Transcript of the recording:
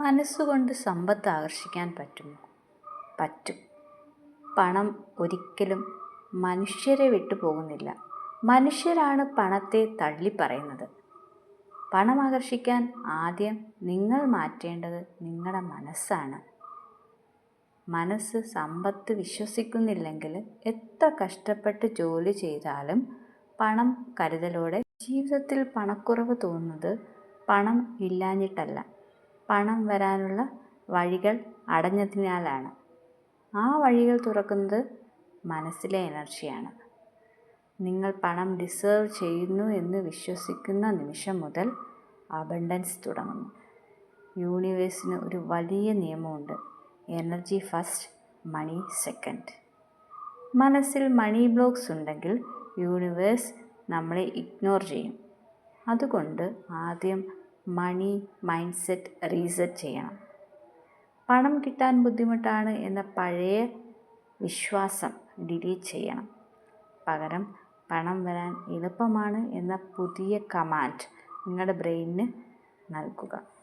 മനസ്സുകൊണ്ട് സമ്പത്ത് ആകർഷിക്കാൻ പറ്റുമോ? പറ്റും. പണം ഒരിക്കലും മനുഷ്യരെ വിട്ടു പോകുന്നില്ല മനുഷ്യരാണ് പണത്തെ തള്ളിപ്പറയുന്നത്. പണം ആകർഷിക്കാൻ ആദ്യം നിങ്ങൾ മാറ്റേണ്ടത് നിങ്ങളുടെ മനസ്സാണ്. മനസ്സ് സമ്പത്ത് വിശ്വസിക്കുന്നില്ലെങ്കിൽ എത്ര കഷ്ടപ്പെട്ട് ജോലി ചെയ്താലും പണം കരുതലോടെ. ജീവിതത്തിൽ പണക്കുറവ് തോന്നുന്നത് പണം ഇല്ലാഞ്ഞിട്ടല്ല. പണം വരാനുള്ള വഴികൾ അടഞ്ഞതിനാലാണ്. ആ വഴികൾ തുറക്കുന്നത് മനസ്സിലെ എനർജിയാണ്. നിങ്ങൾ പണം ഡിസേർവ് ചെയ്യുന്നു എന്ന് വിശ്വസിക്കുന്ന നിമിഷം മുതൽ അബണ്ടൻസ് തുടങ്ങുന്നു. യൂണിവേഴ്സിന് ഒരു വലിയ നിയമമുണ്ട്. Energy first money second. മനസ്സിൽ മണി ബ്ലോക്സ് ഉണ്ടെങ്കിൽ യൂണിവേഴ്സ് നമ്മളെ ഇഗ്നോർ ചെയ്യും. അതുകൊണ്ട് ആദ്യം മണി മൈൻഡ് സെറ്റ് റീസെറ്റ് ചെയ്യണം. പണം കിട്ടാൻ ബുദ്ധിമുട്ടാണ് എന്ന പഴയ വിശ്വാസം ഡിലീറ്റ് ചെയ്യണം. പകരം പണം വരാൻ എളുപ്പമാണ് എന്ന പുതിയ കമാൻഡ് നിങ്ങളുടെ ബ്രെയിനിന് നൽകുക.